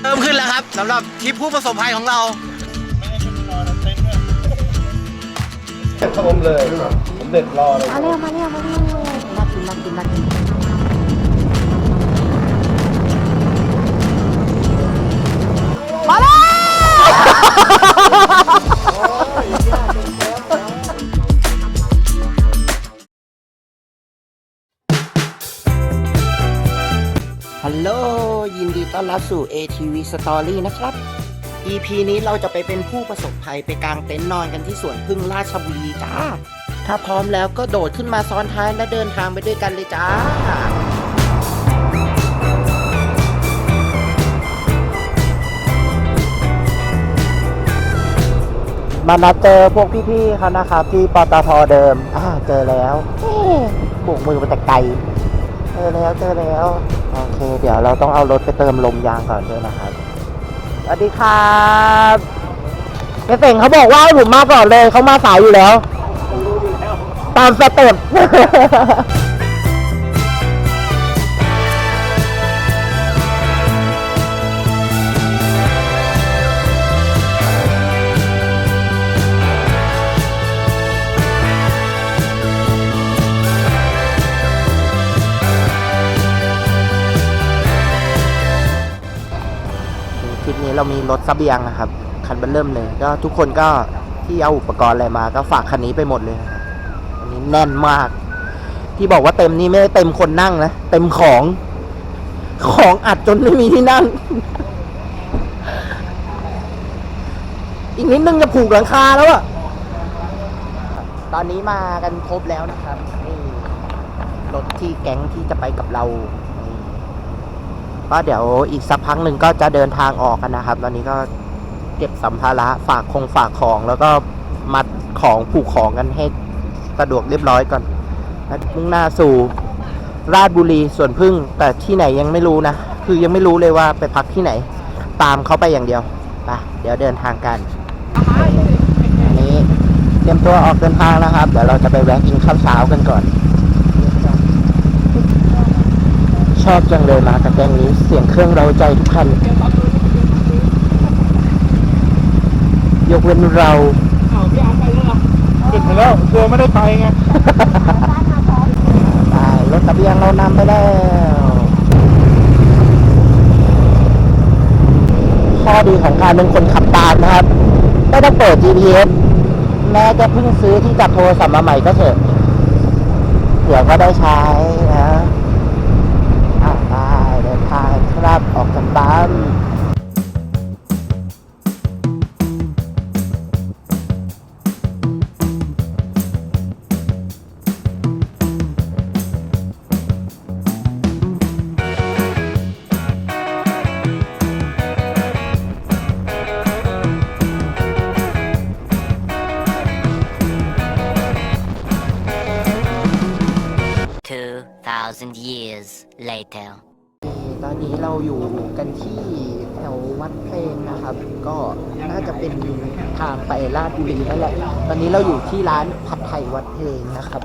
เพิ่มขึ้นแล้วครับสำหรับทริปผู้ประสบภัยของเราผมเลยผมเด็ดรอเลยมาเร็วมาเร็วมาเร็วน่ากินน่ากินน่ากินมาแล้ว ต้อนรับสู่ ATV Story นะครับ EP นี้เราจะไปเป็นผู้ประสบภัยไปกางเต็นท์นอนกันที่สวนพึ่งราชบุรีจ้า ถ้าพร้อมแล้วก็โดดขึ้นมาซ้อนท้ายและเดินทางไปด้วยกันเลยจ้า มานัดเจอพวกพี่ๆเขานะครับที่ปตทเดิม อ่าเจอแล้วเอ๊ะโบกมือมาแต่ไกล จอแล้วเจอแล้วโอเค เดี๋ยวเราต้องเอารถไปเติมลมยางก่อนด้วยนะครับสวัสดีครับเอเป่งเขาบอกว่าให้ผมมาก่อนเลยเขามาสายอยู่แล้ว ตามสเต็ป เรามีรถเสบียงนะครับคันเบนเริ่มเลย ก็ทุกคนก็ที่เอาอุปกรณ์อะไรมา ก็ฝากคันนี้ไปหมดเลยนะครับอันนี้แน่นมาก ที่บอกว่าเต็มนี่ไม่ได้เต็มคนนั่งนะเต็มของ ของอัดจนไม่มีที่นั่ง อีกนิดนึงจะผูกหลังคาแล้วอะตอนนี้มากันครบแล้วนะครับนี่รถที่แก๊งที่จะไปกับเรา ก็เดี๋ยวอีกสักพักหนึ่งก็จะเดินทางออกกันนะครับ ตอนนี้ก็เก็บสัมภาระฝากคงฝากของ แล้วก็มัดของผูกของกันให้สะดวกเรียบร้อยก่อนมุ่งหน้าสู่ราชบุรีสวนพึ่ง แต่ที่ไหนยังไม่รู้นะ คือยังไม่รู้เลยว่าไปพักที่ไหน ตามเขาไปอย่างเดียวไปเดี๋ยวเดินทางกันอันนี้เตรียมตัวออกเดินทางนะครับ เดี๋ยวเราจะไปแวะกินข้าวเช้ากันก่อน ช อบจังเลยมากับแกงนี้เสียงเครื่องเราใจทุกคัน ยกเว้นเราปิดไปแล้วกลัวไม่ได้ไปไงไปรถตะเบียงเรานำไปแล้ว ข้อดีของการเป็นคนขับตามนะครับ ไม่ต้องเปิด GPS แม้จะเพิ่งซื้อที่จับโทรศัพท์มาใหม่ก็เถอะ เดี๋ยวก็ได้ใช้นะอ่าไปเดินทางครับออ กจากบ้าน2,000 years later. ตอนนี้เราอยู่กันที่แถววัดเพลงนะครับ ก็น่าจะเป็นทางไปลาดบุรีนั่นแหละ ตอนนี้เราอยู่ที่ร้านผัดไทยวัดเพลงนะครับ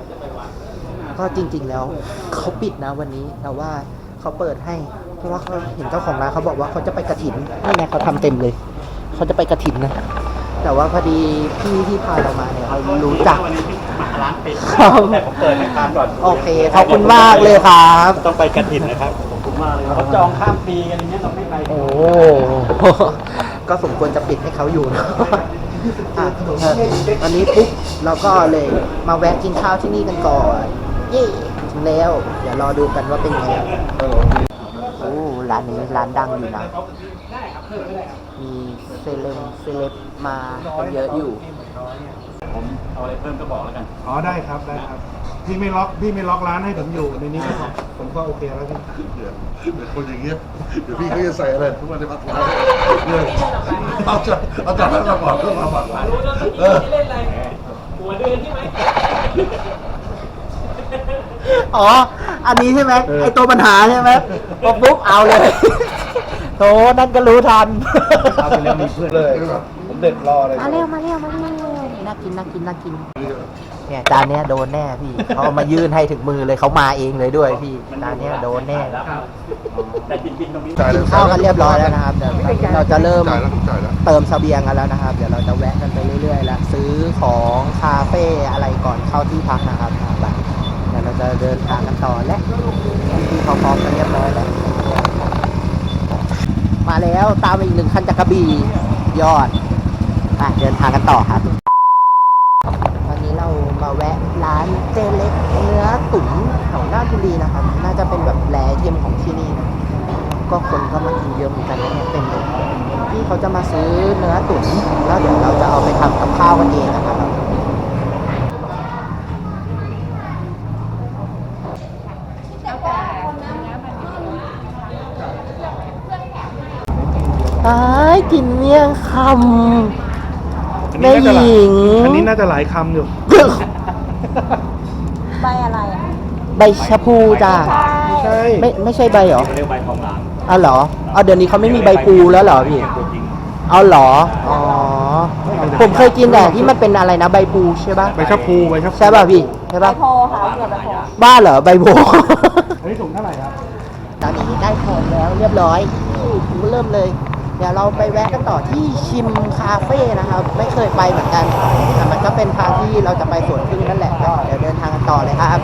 ก็จริงๆแล้วเขาปิดนะวันนี้แต่ว่าเขาเปิดให้ เพราะว่าเขาเห็นเจ้าของร้านเขาบอกว่าเขาจะไปกระถินนี่ไงเขาทำเต็มเลย เขาจะไปกระถินนะ แต่ว่าพอดีพี่ที่พาเรามาเนี่ยเขารู้จักร้านปิดครับแต่ผมเปิดให้ทานก่อนโอเคขอบคุณมากเลยครับ ต้องไปกระถิ่นนะครับขอบคุณ มากเลยเขาจองข้ามปีกันอย่างเงี้ยเราไม่ไปโอ้ก็สมควรจะปิดให้เขาอยู่นะอะเออวันนี้ปุ๊บเราก็เลยมาแวะกินข้าวที่นี่กันก่อนเย่ถึงแล้ว เดี๋ยวรอดูกันว่าเป็นไงโอ้ร้านนี้ร้านดังอยู่นะ มีเซเลบเซเลบมากันเยอะอยู่ ผมเอาอะไรเพิ่มก็บอกแล้วกัน อ๋อได้ครับได้ครับ พี่ไม่ล็อกพี่ไม่ล็อกร้านให้ผมอยู่ในนี้ก็ผมผมก็โอเคแล้วพี่เดี๋ยวเดี๋ยวคนอย่างเงี้ยเดี๋ยวพี่เขาจะใส่อะไรทุกวันในพักร้านเนี่ยเอาจับเอาจับให้มาก่อนเพื่อมาก่อนเอออ๋อ อันนี้ใช่ไหมไอตัวปัญหาใช่ไหมพอปุ๊บเอาเลยโธ่นั่นก็รู้ทันเอาไปแล้วมีเพื่อนเลยผมเด็ดรอเลยมาเร็วมาเร็วมาเร็วน่ากินน่ากินน่ากิน เนี่ยจานเนี้ยโดนแน่พี่ เขาเอามายื่นให้ถึงมือเลยเขามาเองเลยด้วยพี่จานเนี้ยโดนแน่จ่ายเลยข้าวกันเรียบร้อยแล้วนะครับเดี๋ยวเราจะเริ่ม จ่ายแล้วผมจ่ายแล้ว เติมเสบียงกันแล้วนะครับ เดี๋ยวเราจะแวะกันไปเรื่อยๆแล้วซื้อของคาเฟ่อะไรก่อนเข้าที่พักนะครับไปเดี๋ยวเราจะเดินทางกันต่อและที่เขาพร้อมกันเรียบร้อยแล้ว มาแล้วตามมาอีกหนึ่งคันจากกระบี่ยอดไปเดินทางกันต่อครับ ตอนนี้เรามา แวะร้านเจเล็กเนื้อตุ๋นแถวราชบุรีนะครับ น่าจะเป็นแบบแหล่เทียมของที่นี่นะก็คนก็มากินเยอะเหมือนกันนะเนี่ยเป็นเลยที่เขาจะมาซื้อเนื้อตุ๋นแล้วเดี๋ยวเราจะเอาไปทำกับข้าวกันเองนะครับตายกินเมี่ยงคำแม่หญิง อันนี้น่าจะหลายคำอยู่ ใบอะไรอะใบชะพูจ้าใช่ไม่ไม่ใช่ใบเหรอเรียกใบทองหลางอ๋อเหรอเอาเดี๋ยวนี้เขาไม่มีใบพลูแล้วเหรอพี่เอาเหรออ๋อผมเคยกินแต่ที่มันเป็นอะไรนะใบพลูใช่ปะใบชะพูใบชะพูใช่ป่ะพี่ใช่ใบป่ะโพค่ะเกี่ยวกับโพบ้าเหรอใบโพอันนี้ถุงเท่าไหร่ครับตอนนี้ได้ของแล้วเรียบร้อยเริ่มเลยเดี๋ยวเราไปแวะกันต่อที่ชิมคาเฟ่นะครับ ไม่เคยไปเหมือนกันแต่มันก็เป็นทางที่เราจะไปสวนพึ่งนั่นแหละเดี๋ยวเดินทางกันต่อเลยครับ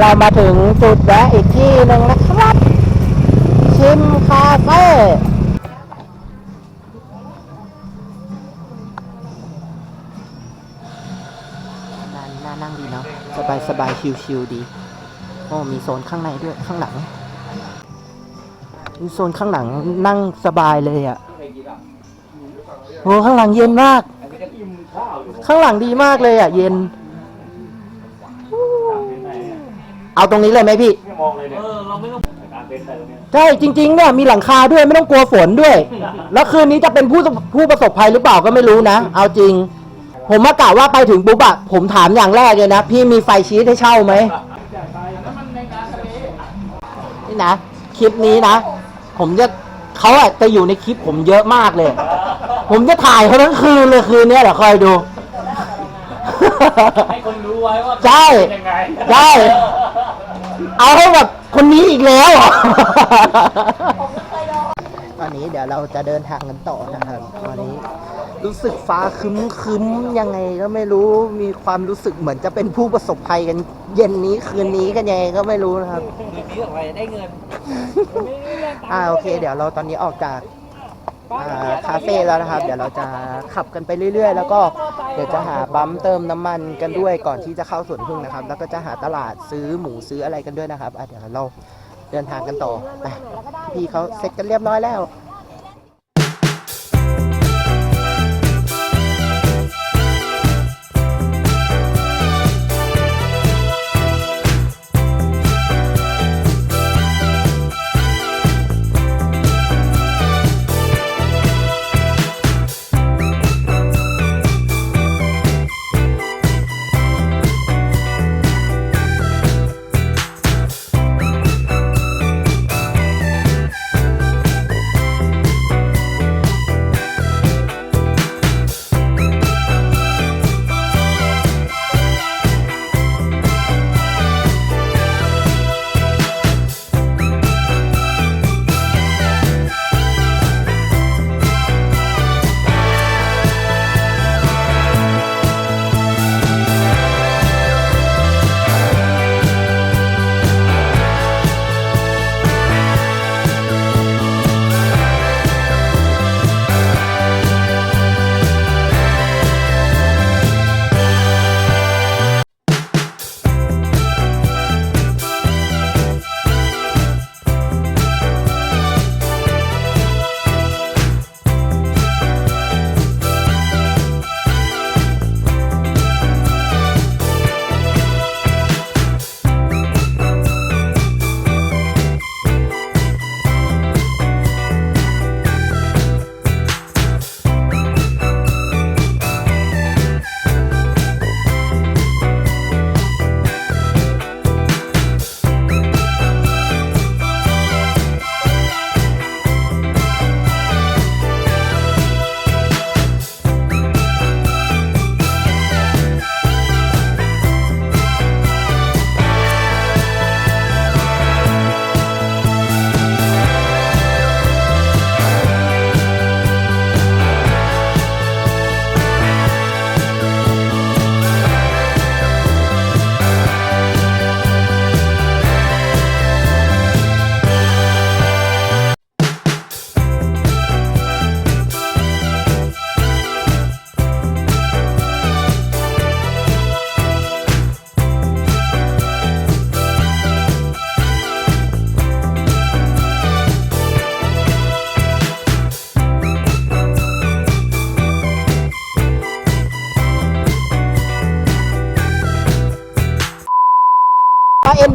เรามาถึงจุดแวะอีกที่หนึ่งนะครับ ชิมคาเฟ่น่านั่งดีเนาะสบายสบายชิวชิวๆดีโอ้มีโซนข้างในด้วยข้างหลังมีโซนข้างหลังนั่งสบายเลยอะ่ะโอ้ข้างหลังเย็นมาก ข้างหลังดีมากเลยอะ่ะ เย็น เอาตรงนี้เลยไหมพี่ใช่จริงๆเนี่ยมีหลังคาด้วยไม่ต้องกลัวฝนด้วย แล้วคืนนี้จะเป็นผู้ผู้ประสบภัยหรือเปล่าก็ไม่รู้นะ เอาจริง ผมมากะว่าไปถึงปุ๊บอะผมถามอย่างแรกเลยนะ พี่มีไฟชีสให้เช่าไหมนี่นะคลิปนี้นะ ผมจะเขาอะจะอยู่ในคลิปผมเยอะมากเลย ผมจะถ่ายเขาทั้งคืนเลยคืนนี้เดี๋ยวคอยดู ให้คนรู้ไว้ว่าใช่เป็นยังไง ใช่ เอาให้แบบคนนี้อีกแล้วเหรอตอนนี้เดี๋ยวเราจะเดินทางกันต่อนะครับตอนนี้รู้สึกฟ้าคึ้มคึ้มๆยังไงก็ไม่รู้มีความรู้สึกเหมือนจะเป็นผู้ประสบภัยกัน เย็นนี้คืนนี้กันยังไงก็ไม่รู้นะครับคืนนี้ออกไปได้เงิน อ่าโอเค เดี๋ยวเราตอนนี้ออกจาก อ่าคาเฟ่แล้วนะครับ เดี๋ยวเราจะขับกันไปเรื่อย ๆ แล้วก็เดี๋ยวจะหาปั๊มเติมน้ำมันกันด้วยก่อนที่จะเข้าสวนพึ่งนะครับ แล้วก็จะหาตลาดซื้อหมูซื้ออะไรกันด้วยนะครับอะเดี๋ยวเราเดินทางกันต่อไปพี่เขาเสร็จกันเรียบร้อยแล้ว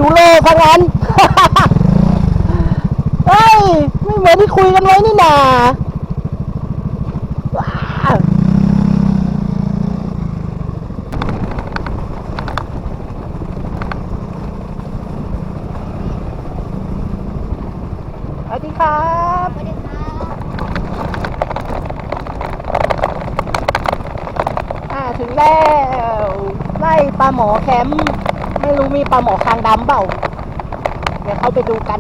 ดูโลกพังนั้น เฮ้ย ไม่เหมือนที่คุยกันไว้นี่นาว้าวสวัสดีครับสวัสดีครับอ่าถึงแล้วไล่ปลาหมอแคมป์ไม่รู้มีปลา หมอคางดำเปล่า เดี๋ยวเข้าไปดูกัน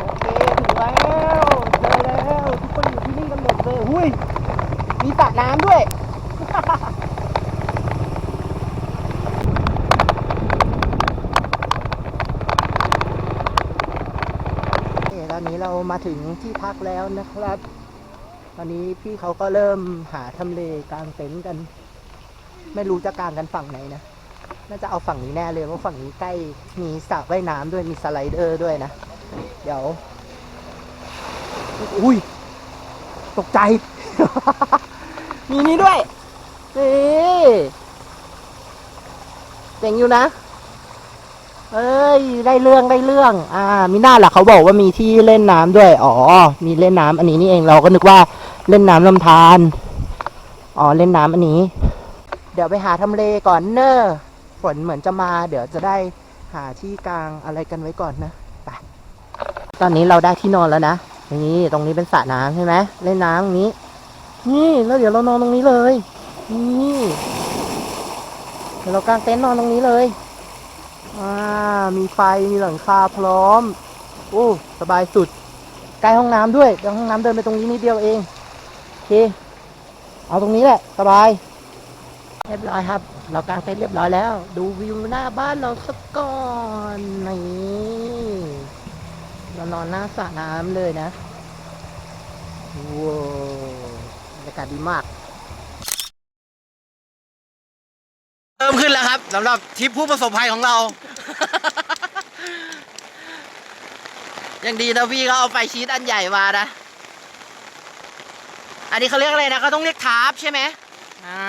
โอเคถึงแล้วเจอแล้วทุกคนอยู่ที่นี่กันหมดเลยหุ้ยมีสระน้ำด้วยเคตอนนี้เรามาถึงที่พักแล้วนะครับ ตอนนี้พี่เขาก็เริ่มหาทำเลกลางเต็นท์กัน ไม่รู้จะกลางกันฝั่งไหนนะ น่าจะเอาฝั่งนี้แน่เลยเพราะฝั่งนี้ใกล้มีสระว่ายน้ำด้วยมีสไลเดอร์ด้วยนะ เดี๋ยว อุ้ย ตกใจ มีนี่ด้วยนี่เจ๋งอยู่นะ เอ้ย ได้เรื่องได้เรื่อง อ่า มีหน้าหล่ะเขาบอกว่ามีที่เล่นน้ำด้วย อ๋อ มีเล่นน้ำอันนี้นี่เองเราก็นึกว่าเล่นน้ำลำธาร อ๋อ เล่นน้ำอันนี้ เดี๋ยวไปหาทำเลก่อนเนอะฝนเหมือนจะมา เดี๋ยวจะได้หาที่กลางอะไรกันไว้ก่อนนะ ไป ตอนนี้เราได้ที่นอนแล้วนะนี่ตรงนี้เป็นสระน้ำใช่ไหมเล่นน้ำตรงนี้ นี่แล้วเดี๋ยวเรานอนตรงนี้เลย นี่เดี๋ยวเรากางเต็นท์นอนตรงนี้เลย อ่ามีไฟมีหลังคาพร้อมโอ้สบายสุดใกล้ห้องน้ำด้วยเดี๋ยวห้องน้ำเดินไปตรงนี้นิดเดียวเองโอเค เอาตรงนี้แหละ สบาย เรียบร้อยครับ เรากางเต็นท์เรียบร้อยแล้ว ดูวิวหน้าบ้านเราสักก่อนนี่เรานอนหน้าสระน้ำเลยนะว้าวบรรยากาศดีมาก สำหรับทริปผู้ประสบภัยของเรา ยังดีนะพี่เขาเอาไฟชีตอันใหญ่มานะ อันนี้เขาเรียกอะไรนะเขาต้องเรียกทาร์ปใช่ไหมอ่า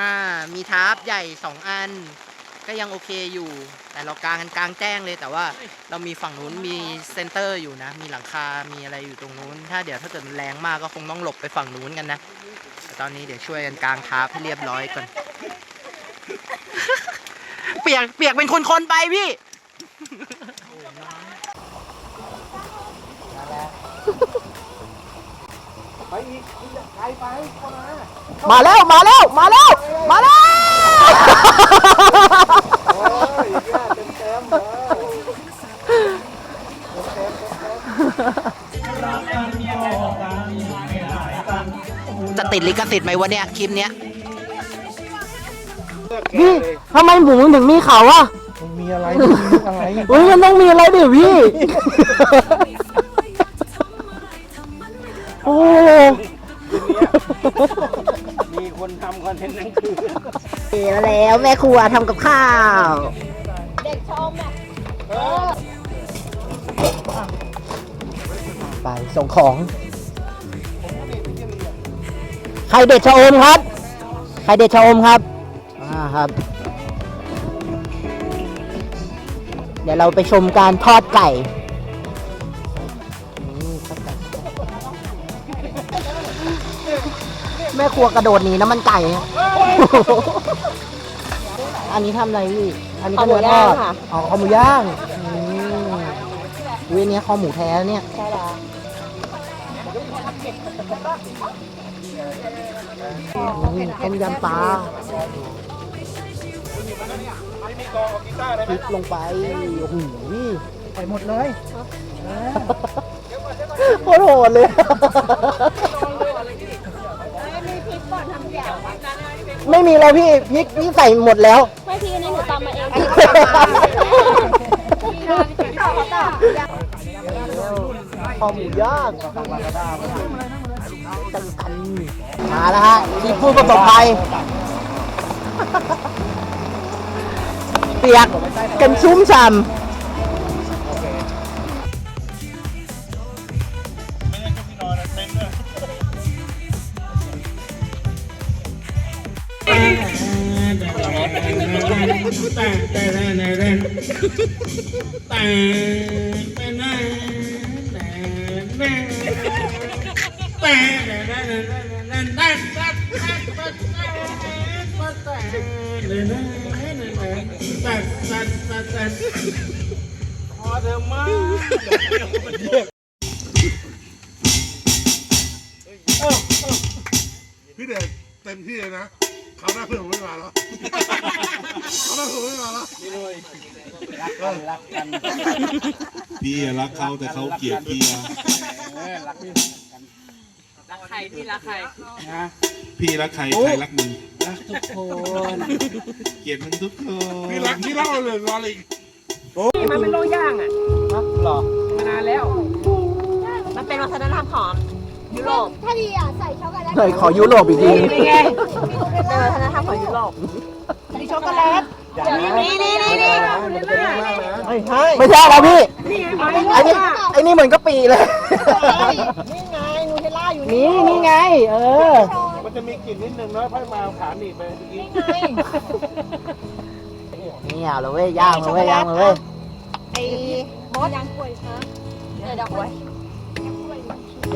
มีทาร์ปใหญ่สองอัน ก็ยังโอเคอยู่ แต่เรากางกันกลางแจ้งเลย แต่ว่าเรามีฝั่งนู้นมีเซนเตอร์อยู่นะ มีหลังคา มีอะไรอยู่ตรงนู้น ถ้าเดี๋ยวถ้าเกิดมันแรงมากก็คงต้องหลบไปฝั่งนู้นกันนะแต่ตอนนี้เดี๋ยวช่วยกันกางทาร์ปให้เรียบร้อยก่อน เปียกเปียกเป็นคนๆไปพี่ มาแล้วมาแล้วมาแล้วมาแล้วจะติดลิขสิทธิ์ไหมวะเนี่ยคลิปเนี้ย พี่ทำไมหมูถึงมีเขาอะมีอะไรมีอะไรอุ้ยมันต้องมีอะไรดิพี่ โอ้มีคนทำคอนเทนต์นั่งคือเอ๋แล้วแม่ครัวทำกับข้าว เด็กชมอะไปส่งของ ใครเด็ดชะอมครับ ใครเด็ดชะอมครับอ่า ครับ เดี๋ยวเราไปชมการทอดไก่นี่ทอดไก่แม่ครัวกระโดดหนีน้ำมันไก่ อันนี้ทำอะไรพี่ อันนี้ก็เนื้อทอดอ๋อคอหมูย่างอืมอุ้ยอันเนี้ยคอหมูแท้เนี่ยใช่แล้วอืมต้มยำปลา พริกลงไป โอ้โหใส่หมดเลยโคตรโหดเลย มีพริกก่นทำอย่างไม่มีแล้วพี่พริกพี่ใส่หมดแล้ว ไม่พี่นี่หนูตำมาเองคอหมูย่างตันตันมาแล้วฮะที่ผู้ประสบภัย ปียกกันชุ่มฉ่ำแต่แต่แต่แต่แต่ แต่แต่พอเธอมาพี่เดชเต็มที่เลยนะเขาวหน้าเพื่อนผมไม่มาแล้วเขาวหน้าเพื่อนผมไม่มาแล้วพี่รักเขาแต่เขาเกลียดพี่อะ รักใครที่รักใครพี่รักใครใครรักมึงรักทุกคนเกลียดมึงทุกคนพี่รักพี่รักเราเลยรอลิงนี่มันเป็นโลย่างอะหรอมานานแล้ว มันเป็นวัฒนธรรมของยุโรปถ้าดีอะใส่ช็อกโกแลตเคยขอยุโรปอีกทีนี่ไงเป็นวัฒนธรรมของยุโรปมีช็อกโกแลตนี่นี่นี่นี่ไม่ใช่ไม่ใช่แล้วพี่นี่ไงไอ้นี่ไอ้นี่เหมือนกะปิเลย อยู่นี่นี่ไง เออ มันจะมีกลิ่นนิดนึงนะพ่อยมาขาหนีบไปเมื่อกี้นี่เอาเลยเว้ยย่างเลยเว้ยย่างเลยเว้ยไอ้มดยังป่วยฮะเดี๋ยวเดี๋ยวป่วย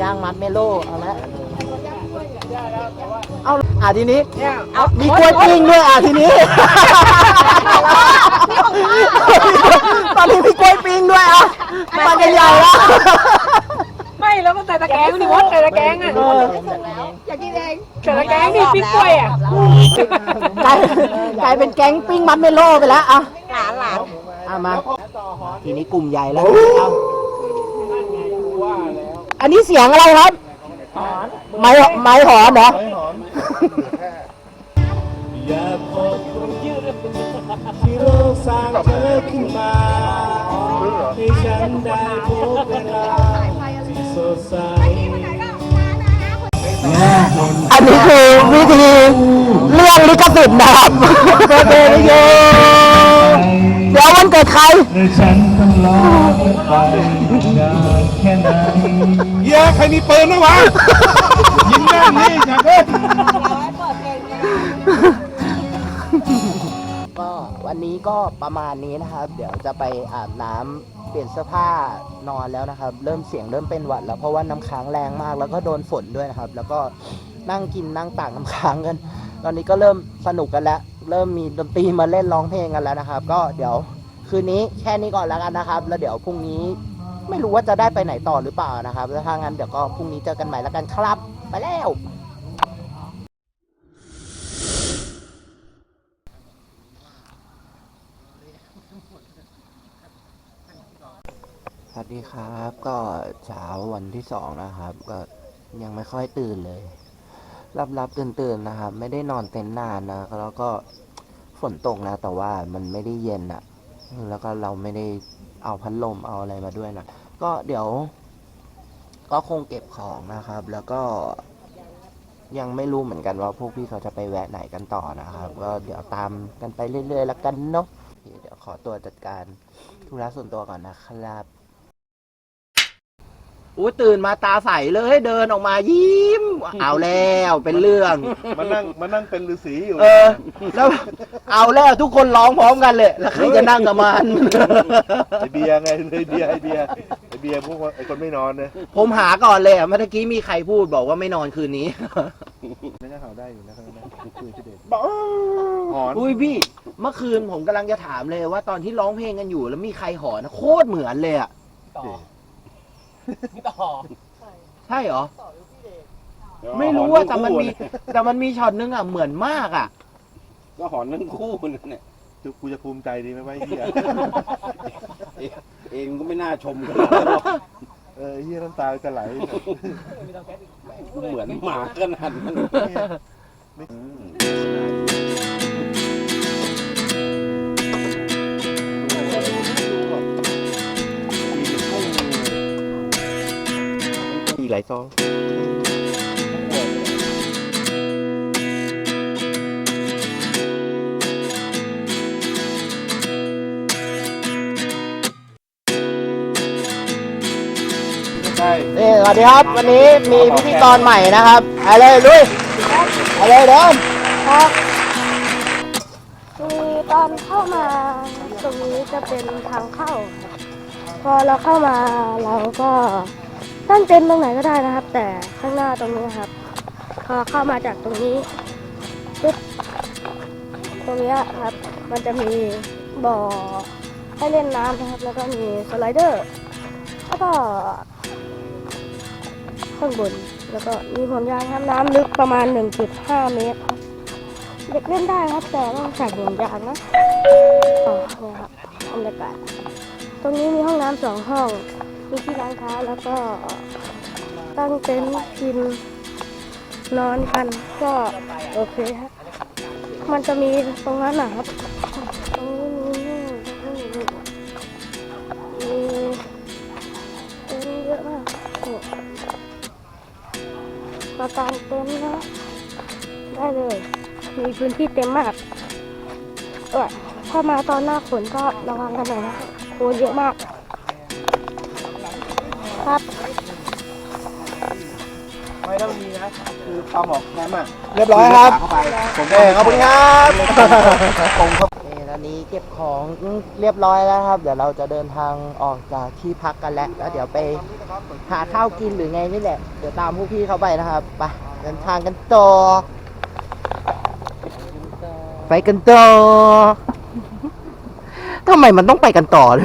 ย่างมัดเมโลเอาละเอาอะทีนี้เอามีกล้วยปิ้งด้วยอะทีนี้ตอนนี้มีกล้วยปิ้งด้วยอะมันจะใหญ่ละไม่ แล้วก็ใส่ตะแกรงนี่มดใส่ตะแกรงอะเอออยากกินเองใส่ตะแกรงนี่ปิ๊กกล้วยอะกลายกลายเป็นแก๊งปิ้งมัดเมโลไปแล้วอะหลานหลานอะมา ทีนี้กลุ่มใหญ่แล้วเอาอันนี้เสียงอะไรครับไม้ไม้หอนเหรออยากขอบคุณที่โลกสร้างเธอขึ้นมาให้ฉันได้พบเวลาที่สดใส อันนี้คือวิธีเรื่องลิขสิทธิ์นะครับเบเบโยเดี๋ยววันเกิดใครและฉันต้องรอเธอไปนานแค่ไหนเฮียใครมีปืนไหมวะยิงแม่งนี่อย่าเด้นก็วันนี้ก็ประมาณนี้นะครับ เดี๋ยวจะไปอาบน้ำ เปลี่ยนเสื้อผ้านอนแล้วนะครับ เริ่มเสียงเริ่มเป็นหวัดแล้วเพราะว่าน้ำค้างแรงมาก แล้วก็โดนฝนด้วยนะครับ แล้วก็นั่งกินนั่งตากน้ำค้างกัน ตอนนี้ก็เริ่มสนุกกันแล้ว เริ่มมีดนตรีมาเล่นร้องเพลงกันแล้วนะครับ ก็เดี๋ยวคืนนี้แค่นี้ก่อนแล้วกันนะครับ แล้วเดี๋ยวพรุ่งนี้ไม่รู้ว่าจะได้ไปไหนต่อหรือเปล่านะครับถ้างั้นเดี๋ยวก็พรุ่งนี้เจอกันใหม่แล้วกันครับ ไปแล้ว สวัส ดีครับก็เช้าวันที่สองนะครับ ก็ยังไม่ค่อยตื่นเลย รับรับตื่นตื่นๆนะครับ ไม่ได้นอนเต็นท์นานนะแล้วก็ฝนตกนะ แต่ว่ามันไม่ได้เย็นอะแล้วก็เราไม่ได้เอาพัดลมเอาอะไรมาด้วยนะก็เดี๋ยว ก็คงเก็บของนะครับ แล้วก็ยังไม่รู้เหมือนกันว่าพวกพี่เขาจะไปแวะไหนกันต่อนะครับ ก็เดี๋ยวตามกันไปเรื่อยๆแล้วกันเนาะเดี๋ยวขอตัวจัดการธุระส่วนตัวก่อนนะครับ อู้ตื่นมาตาใสเลยเดินออกมายิ้ม เอาแล้วเป็นเรื่อง มานั่งมานั่งเป็นฤาษีอยู่เออ แล้ว เอาแล้วทุกคนร้องพร้อมกันเลย แล้วใครจะนั่งกับมัน ไอเบียร์ไงไอเบียร์ไอเบียร์ไอเบียร์พวกไอคนไม่นอนเนี่ยผมหาก่อนเลยอะเมื่อกี้มีใครพูดบอกว่าไม่นอนคืนนี้ ไม่น่าเขาได้อยู่นะครับนะคุยที่เด็ดหอนอุ้ยพี่ เมื่อคืนผมกำลังจะถามเลยว่าตอนที่ร้องเพลงกันอยู่ แล้วมีใครหอนโคตรเหมือนเลยอะต่อ ต่อใช่เหรอไม่รู้ว่าแต่มันมี แต่มันมีช็อตนึงอะเหมือนมากอะ ก็หอนทั้งคู่นั่นแหละกูจะภูมิใจดีไหมวะไอ้เหี้ยเองก็ไม่น่าชมกันเออไอ้เหี้ยน้ำตาจะไหลเหมือนหมาขนาดนั้นอีก หลายซองนี่สวัสดีครับ วันนี้มีพิธีกรใหม่นะครับไปเลยลุยไปเลยเดินคือตอนเข้ามาตรงนี้จะเป็นทางเข้าครับพอเราเข้ามาเราก็ ตั้งเต็นท์ตรงไหนก็ได้นะครับ แต่ข้างหน้าตรงนี้ครับ พอเข้ามาจากตรงนี้ปุ๊บตรงนี้ครับ มันจะมีบ่อให้เล่นน้ำนะครับ แล้วก็มีสไลเดอร์แล้วก็ข้างบนแล้วก็มีห่วงยางครับน้ำลึกประมาณ 1.5 เมตรครับ เด็กเล่นได้ครับแต่ต้องใส่ห่วงยางนะอ๋อเนี่ยครับบรรยากาศตรงนี้มีห้องน้ำสองห้อง มีที่ล้างเท้าแล้วก็ตั้งเต็นท์กินนอนกันก็โอเคครับมันจะมีตรงนั้นนะครับตรงนี้มีนี่ตรงนี้มีเต็นท์เยอะมากมากางเต็นท์นะได้เลย มีพื้นที่เต็มมากเออถ้ามาตอนหน้าฝนก็ระวังกันหน่อยนะโคนเยอะมาก คือปลาหมอกน้ำอะเรียบร้อยครับ เข้าไปผมเองขอบคุณครับผมครับนี่ตอนนี้เก็บของเรียบร้อยแล้วครับ เดี๋ยวเราจะเดินทางออกจากที่พักกันแล้วแล้วเดี๋ยวไปหาข้าวกินหรือไงนี่แหละ เดี๋ยวตามพวกพี่เขาไปนะครับไปเดินทางกันต่อไปกันต่อทำไมมันต้องไปกันต่อโ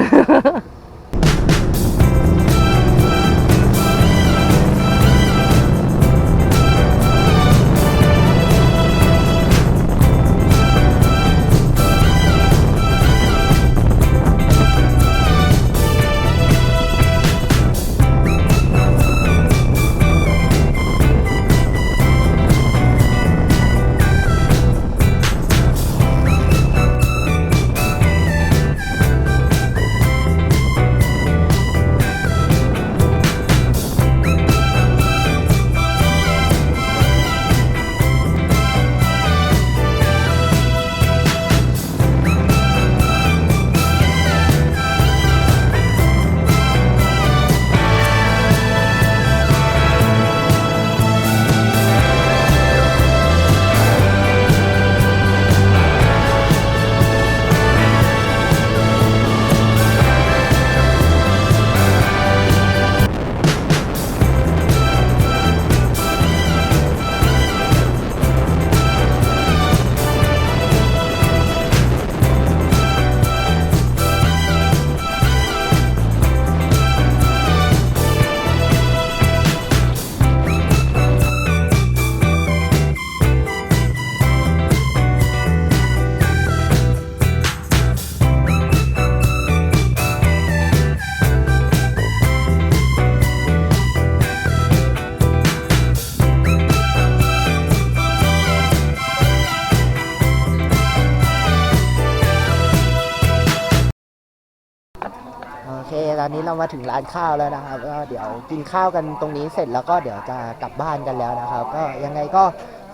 มาถึงร้านข้าวแล้วนะครับก็เดี๋ยวกินข้าวกันตรงนี้เสร็จแล้วก็เดี๋ยวจะกลับบ้านกันแล้วนะครับ ก็ยังไงก็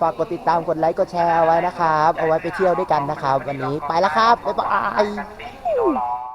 ฝากกดติดตามกดไลค์กดแชร์เอาไว้นะครับ เอาไว้ไปเที่ยวด้วยกันนะครับ วันนี้ไปแล้วครับบ๊ายบาย